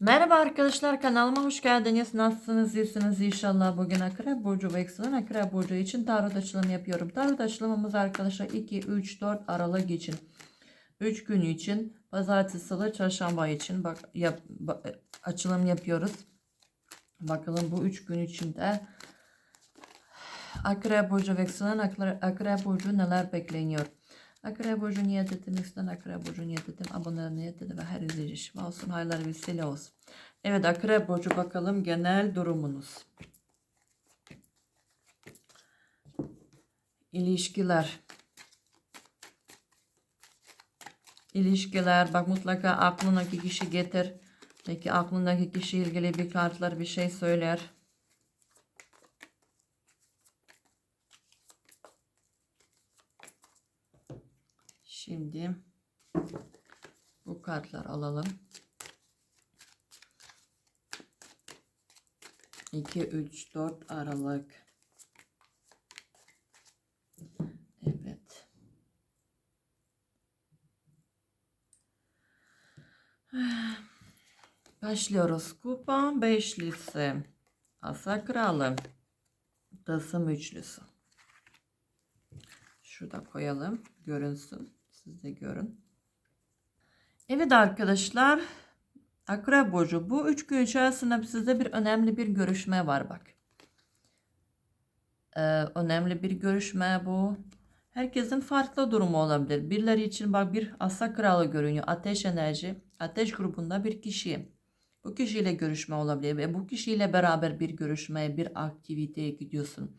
Merhaba arkadaşlar kanalıma hoş geldiniz. Nasılsınız? İyisiniz inşallah. Bugün Akrep Burcu ve Eksil'in Akrep Burcu için tarot açılımı yapıyorum. Tarot açılımımız arkadaşlar 2, 3, 4 Aralık için. 3 gün için pazartesi, salı, çarşamba için bak, yap, ba- açılım yapıyoruz. Bakalım bu 3 gün içinde Akrep Burcu ve Eksil'in Akre- Akrep Burcu neler bekleniyor? Akrep Burcu niyet ettim, üstten Akrep Burcu niyet ettim, abone niyet ettim ve her izleyici şifa olsun, hayırlar vesile olsun. Evet Akrep Burcu bakalım genel durumunuz. İlişkiler. İlişkiler bak mutlaka aklındaki kişi getir. Peki aklındaki kişi ilgili bir kartlar bir şey söyler. Şimdi bu kartlar alalım. 2, 3, 4 Aralık. Evet. Başlıyoruz. Kupa beşlisi. Asa kralı. Tılsım üçlüsü. Şurada koyalım. Görünsün. Siz de görün. Evet arkadaşlar. Akrep Burcu. Bu üç gün içerisinde sizde bir önemli bir görüşme var bak. Ee, önemli bir görüşme bu. Herkesin farklı durumu olabilir. Birileri için bak bir asa kralı görünüyor. Ateş enerji. Ateş grubunda bir kişi. Bu kişiyle görüşme olabilir ve bu kişiyle beraber bir görüşmeye, bir aktiviteye gidiyorsun.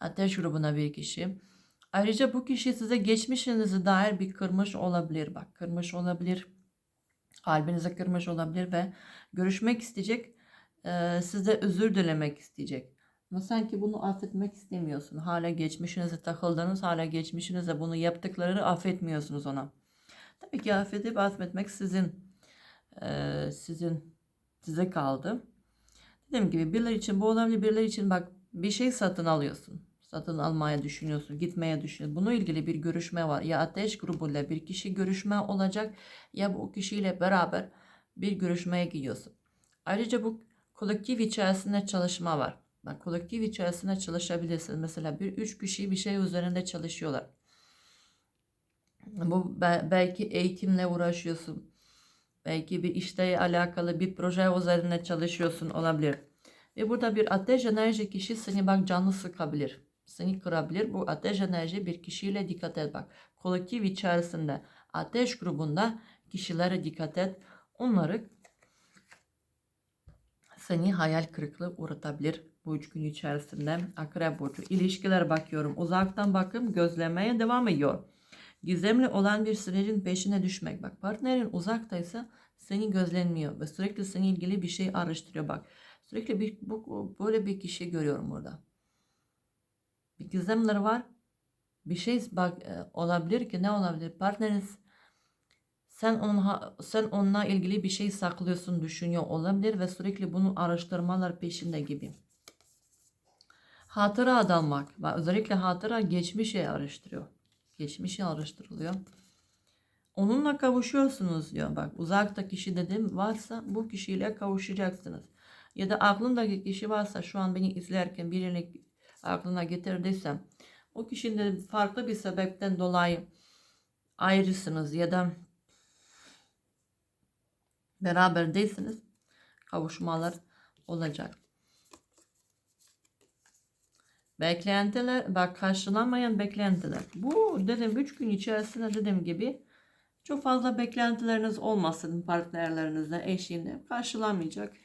Ateş grubuna bir kişi. Ayrıca bu kişi size geçmişinize dair bir kırmış olabilir. Bak kırmış olabilir. Kalbinize kırmış olabilir ve görüşmek isteyecek. E, size özür dilemek isteyecek. Ama sanki bunu affetmek istemiyorsun. Hala geçmişinize takıldınız. Hala geçmişinize bunu yaptıklarını affetmiyorsunuz ona. Tabii ki affedip affetmek sizin e, sizin size kaldı. Dediğim gibi birileri için bu olabilir. Birileri için bak bir şey satın alıyorsun. Satın almaya düşünüyorsun. Gitmeye düşünüyorsun. Bununla ilgili bir görüşme var. Ya ateş grubuyla bir kişi görüşme olacak. Ya bu kişiyle beraber bir görüşmeye gidiyorsun. Ayrıca bu kolektif içerisinde çalışma var. Bak kolektif içerisinde çalışabilirsin. Mesela bir üç kişi bir şey üzerinde çalışıyorlar. Bu be- belki eğitimle uğraşıyorsun. Belki bir işle alakalı bir proje üzerine çalışıyorsun olabilir. Ve burada bir ateş enerji kişi seni bak canlı sıkabilir. Seni kırabilir. Bu ateş enerji bir kişiyle dikkat et bak. Kolektif içerisinde ateş grubunda kişilere dikkat et. Onları seni hayal kırıklığı uğratabilir bu üç gün içerisinde. Akrep burcu. İlişkiler bakıyorum. Uzaktan bakım gözlemeye devam ediyor. Gizemli olan bir sürecin peşine düşmek. Bak partnerin uzaktaysa seni gözlenmiyor ve sürekli seninle ilgili bir şey araştırıyor. Bak sürekli bir bu, böyle bir kişi görüyorum burada. Bir gizemler var. Bir şey bak e, olabilir ki ne olabilir? Partneriniz sen onunla, sen onunla ilgili bir şey saklıyorsun, düşünüyor olabilir ve sürekli bunun araştırmalar peşinde gibi. Hatıra adalmak. Bak, özellikle hatıra geçmişi araştırıyor. Geçmişi araştırılıyor. Onunla kavuşuyorsunuz diyor. Bak uzakta kişi dedim varsa bu kişiyle kavuşacaksınız. Ya da aklındaki kişi varsa şu an beni izlerken birini aklına getirdiysem o kişinin farklı bir sebepten dolayı ayrısınız ya da beraber değilsiniz kavuşmalar olacak. Beklentiler, bak karşılanmayan beklentiler. Bu dedim 3 gün içerisinde dediğim gibi çok fazla beklentileriniz olmasın partnerlerinizle, eşinle karşılanmayacak.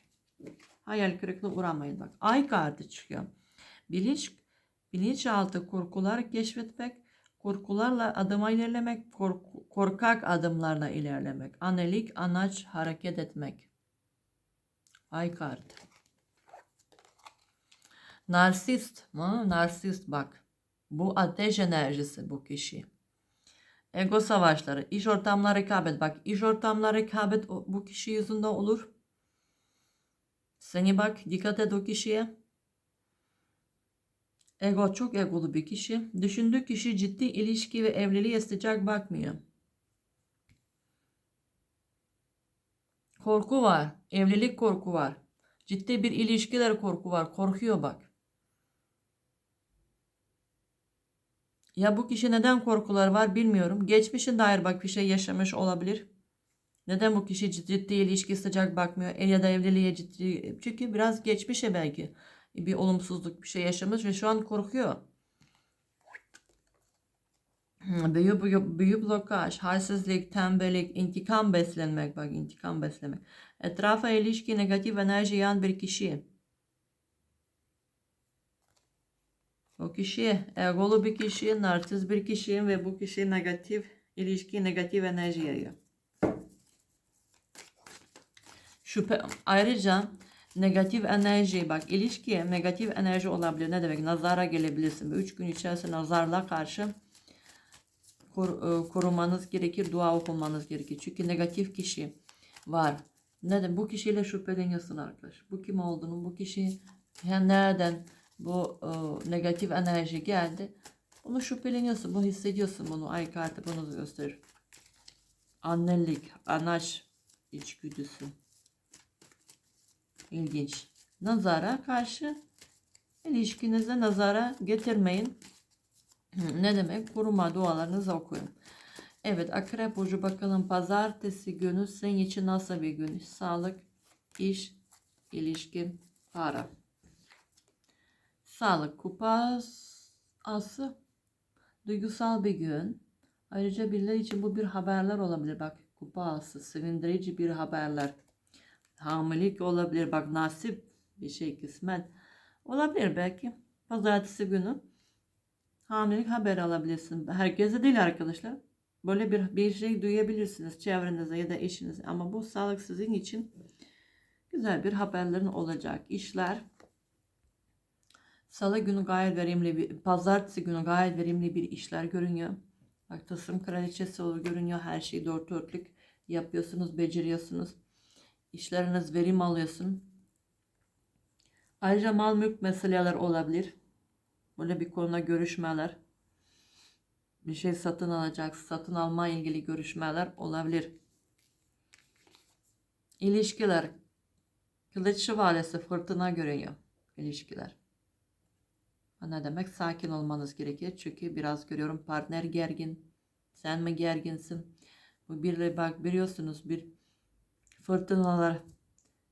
Hayal kırıklığı uğramayın bak. Ay kartı çıkıyor. Bilinç, bilinçaltı korkular keşfetmek, korkularla adıma ilerlemek, kork- korkak adımlarla ilerlemek, anelik, anaç hareket etmek. Ay kartı. Narsist mı? Narsist bak. Bu ateş enerjisi bu kişi. Ego savaşları, iş ortamları rekabet. Bak iş ortamları rekabet bu kişi yüzünde olur. Seni bak dikkat et o kişiye. Ego çok egolu bir kişi. Düşündüğü kişi ciddi ilişki ve evliliğe sıcak bakmıyor. Korku var. Evlilik korku var. Ciddi bir ilişkiler korku var. Korkuyor bak. Ya bu kişi neden korkular var bilmiyorum. Geçmişe dair bak bir şey yaşamış olabilir. Neden bu kişi ciddi, ilişki sıcak bakmıyor E ya da evliliğe ciddi çünkü biraz geçmişe belki bir olumsuzluk bir şey yaşamış ve şu an korkuyor. Hmm, Büyü, büyü, büyü blokaj, halsizlik, tembellik, intikam beslenmek bak intikam beslemek. Etrafa ilişki negatif enerji yan bir kişi. O kişi egolu bir kişi, narsist bir kişi ve bu kişi negatif ilişki, negatif enerji yayıyor. Şüphe ayrıca negatif enerji bak ilişkiye negatif enerji olabilir. Ne demek? Nazara gelebilirsin. 3 gün içerisinde nazarla karşı e, korumanız gerekir. Dua okumanız gerekir. Çünkü negatif kişi var. Neden? Bu kişiyle şüpheleniyorsun arkadaş. Bu kim olduğunu, bu kişi ya nereden bu e, negatif enerji geldi. Bunu şüpheleniyorsun, bunu hissediyorsun bunu. Ay kartı bunu gösterir. Annelik, anaç içgüdüsü. İlginç. Nazara karşı ilişkinize nazara getirmeyin. Ne demek? Koruma dualarınızı okuyun. Evet Akrep Burcu bakalım pazartesi günü senin için nasıl bir gün? Sağlık, iş, ilişki, para. Sağlık kupası duygusal bir gün. Ayrıca birileri için bu bir haberler olabilir. Bak kupası sevindirici bir haberler. Hamilelik olabilir. Bak nasip bir şey kısmet. Olabilir belki. Pazartesi günü hamilelik haber alabilirsin. Herkese değil arkadaşlar. Böyle bir, bir şey duyabilirsiniz çevrenize ya da eşinize. Ama bu sağlık sizin için güzel bir haberlerin olacak. İşler Salı günü gayet verimli bir, pazartesi günü gayet verimli bir işler görünüyor. Bak tasarım kraliçesi olur görünüyor. Her şeyi dört dörtlük yapıyorsunuz, beceriyorsunuz. İşleriniz verim alıyorsun. Ayrıca mal mülk meseleler olabilir. Böyle bir konuda görüşmeler. Bir şey satın alacak, satın alma ilgili görüşmeler olabilir. İlişkiler. Kılıç şövalyesi fırtına görünüyor. İlişkiler. Ne demek? Sakin olmanız gerekir. Çünkü biraz görüyorum partner gergin. Sen mi gerginsin? Bu bir bak biliyorsunuz bir fırtınalar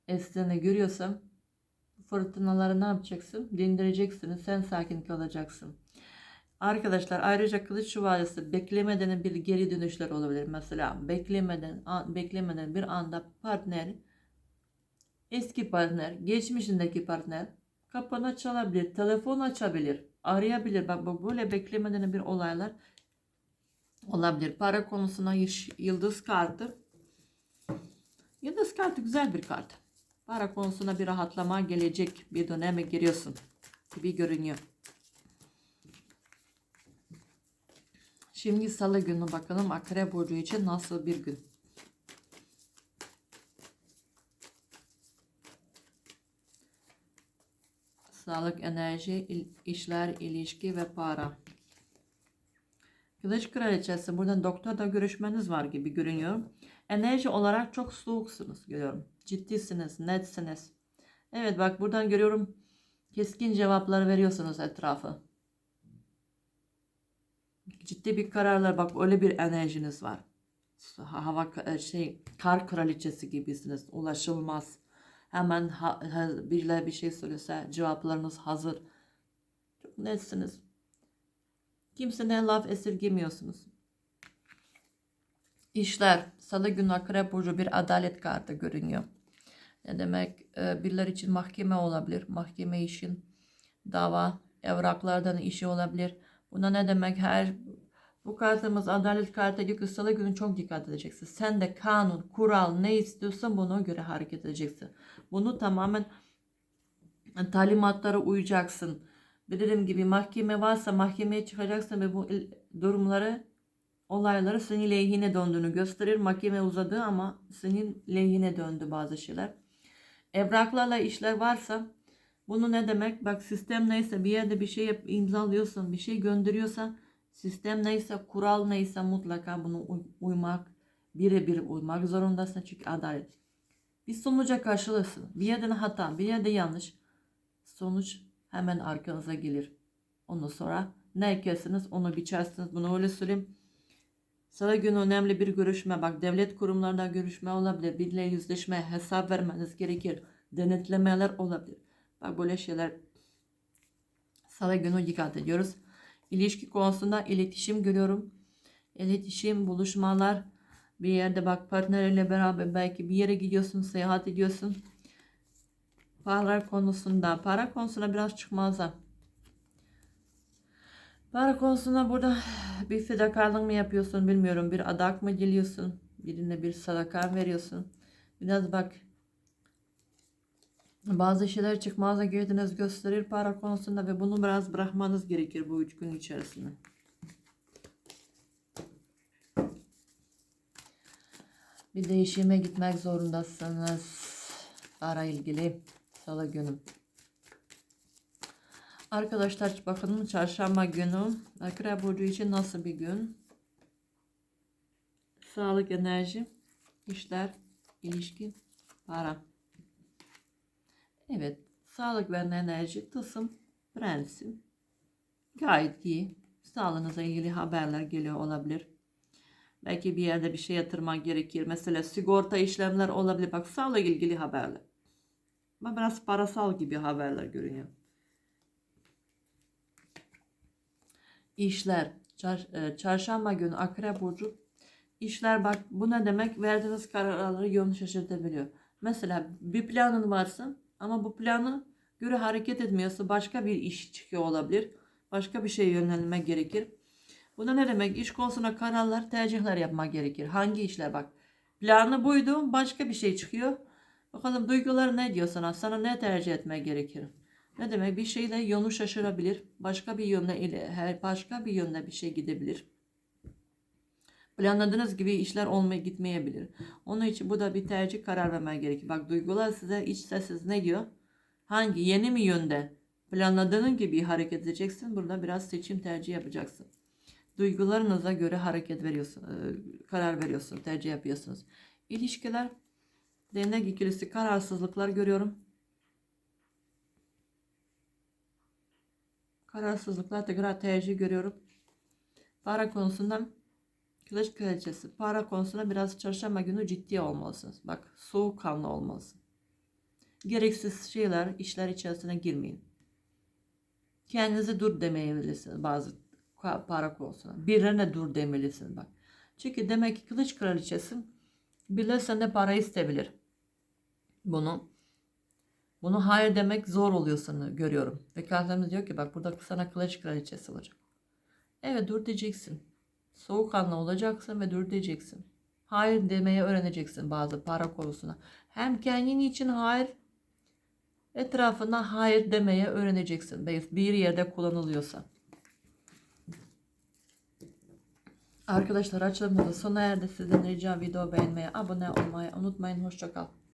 estiğini görüyorsam fırtınaları ne yapacaksın? Dindireceksiniz. Sen sakin kalacaksın. Arkadaşlar ayrıca kılıç şövalyesi beklemeden bir geri dönüşler olabilir. Mesela beklemeden an- beklemeden bir anda partner eski partner, geçmişindeki partner kapını çalabilir, telefon açabilir, arayabilir. Bak böyle beklemeden bir olaylar olabilir. Para konusuna yıldız kartı. Yıldız kartı güzel bir kart. Para konusuna bir rahatlama gelecek bir döneme giriyorsun gibi görünüyor. Şimdi salı günü bakalım Akrep Burcu için nasıl bir gün. Sağlık, enerji, işler, ilişki ve para. Kılıç kraliçesi buradan doktorda görüşmeniz var gibi görünüyor. Enerji olarak çok soğuksunuz görüyorum. Ciddisiniz, netsiniz. Evet bak buradan görüyorum keskin cevaplar veriyorsunuz etrafı. Ciddi bir kararlar bak öyle bir enerjiniz var. Hava şey kar kraliçesi gibisiniz. Ulaşılmaz. Hemen ha, ha, birileri bir şey söylese cevaplarınız hazır. Çok netsiniz. Kimseden laf esirgemiyorsunuz. İşler. Salı günü Akrep Burcu bir adalet kartı görünüyor. Ne demek? Ee, birileri için mahkeme olabilir. Mahkeme işin dava, evraklardan işi olabilir. Buna ne demek? Her bu kartımız adalet kartı diyor ki salı günü çok dikkat edeceksin. Sen de kanun, kural ne istiyorsan buna göre hareket edeceksin. Bunu tamamen talimatlara uyacaksın. Dediğim gibi mahkeme varsa mahkemeye çıkacaksın ve bu durumları olayları senin lehine döndüğünü gösterir. Mahkeme uzadı ama senin lehine döndü bazı şeyler. Evraklarla işler varsa bunu ne demek? Bak sistem neyse bir yerde bir şey yap, imzalıyorsan, bir şey gönderiyorsan sistem neyse, kural neyse mutlaka bunu uy- uymak, birebir uymak zorundasın çünkü adalet. Bir sonuca karşılasın. Bir yerden hata, bir yerde yanlış. Sonuç hemen arkanıza gelir. Ondan sonra ne ekersiniz onu biçersiniz. Bunu öyle söyleyeyim. Salı günü önemli bir görüşme. Bak devlet kurumlarında görüşme olabilir. Biriyle yüzleşme, hesap vermeniz gerekir. Denetlemeler olabilir. Bak böyle şeyler Salı günü dikkat ediyoruz. İlişki konusunda iletişim görüyorum. İletişim, buluşmalar. Bir yerde bak partneriyle beraber belki bir yere gidiyorsun, seyahat ediyorsun. Para konusunda, para konusunda biraz çıkmazlar. Para konusunda burada bir fedakarlık mı yapıyorsun bilmiyorum. Bir adak mı geliyorsun? Birine bir sadaka veriyorsun? Biraz bak bazı şeyler çıkmaza girdiniz gösterir para konusunda ve bunu biraz bırakmanız gerekir bu üç gün içerisinde. Bir değişime gitmek zorundasınız. Para ilgili salı günü. Arkadaşlar bakalım çarşamba günü Akrep Burcu için nasıl bir gün? Sağlık, enerji, işler, ilişki, para. Evet, sağlık ve enerji, tılsım, prensim. Gayet iyi. Sağlığınıza ilgili haberler geliyor olabilir. Belki bir yerde bir şey yatırmak gerekir. Mesela sigorta işlemler olabilir. Bak sağlıkla ilgili haberler. Ama biraz parasal gibi haberler görünüyor. İşler. Çar- e, çarşamba günü Akrep Burcu. İşler bak bu ne demek? Verdiğiniz kararları yönü şaşırtabiliyor. Mesela bir planın varsa ama bu planı göre hareket etmiyorsa başka bir iş çıkıyor olabilir. Başka bir şeye yönelmek gerekir. Bu da ne demek? İş konusunda kararlar, tercihler yapmak gerekir. Hangi işler bak. Planı buydu, başka bir şey çıkıyor. Bakalım duygular ne diyor sana? Sana ne tercih etmek gerekir? Ne demek? Bir şeyle yolu şaşırabilir. Başka bir yönde ile her başka bir yönde bir şey gidebilir. Planladığınız gibi işler olmaya gitmeyebilir. Onun için bu da bir tercih karar vermek gerekir. Bak duygular size iç sessiz ne diyor? Hangi yeni mi yönde planladığın gibi hareket edeceksin? Burada biraz seçim tercih yapacaksın. Duygularınıza göre hareket veriyorsun, e, karar veriyorsun, tercih yapıyorsunuz. İlişkiler, değnek ikilisi, kararsızlıklar görüyorum. Kararsızlıklar tekrar tercih görüyorum. Para konusunda kılıç kraliçesi. Para konusunda biraz çarşamba günü ciddi olmalısınız. Bak soğukkanlı olmalısın. Gereksiz şeyler, işler içerisine girmeyin. Kendinize dur demeyebilirsiniz bazı para konusunda. Birine dur demelisin bak. Çünkü demek ki kılıç kraliçesi bile sende para isteyebilir. Bunu bunu hayır demek zor oluyor sana görüyorum. Ve kartlarımız diyor ki bak burada sana kılıç kraliçesi olacak. Evet dur diyeceksin. Soğukkanlı olacaksın ve dur diyeceksin. Hayır demeye öğreneceksin bazı para konusuna. Hem kendin için hayır etrafına hayır demeye öğreneceksin. Bir yerde kullanılıyorsa. Arkadaşlar açılımımız sona erdi. Sizden rica video beğenmeyi, abone olmayı unutmayın. Hoşçakal.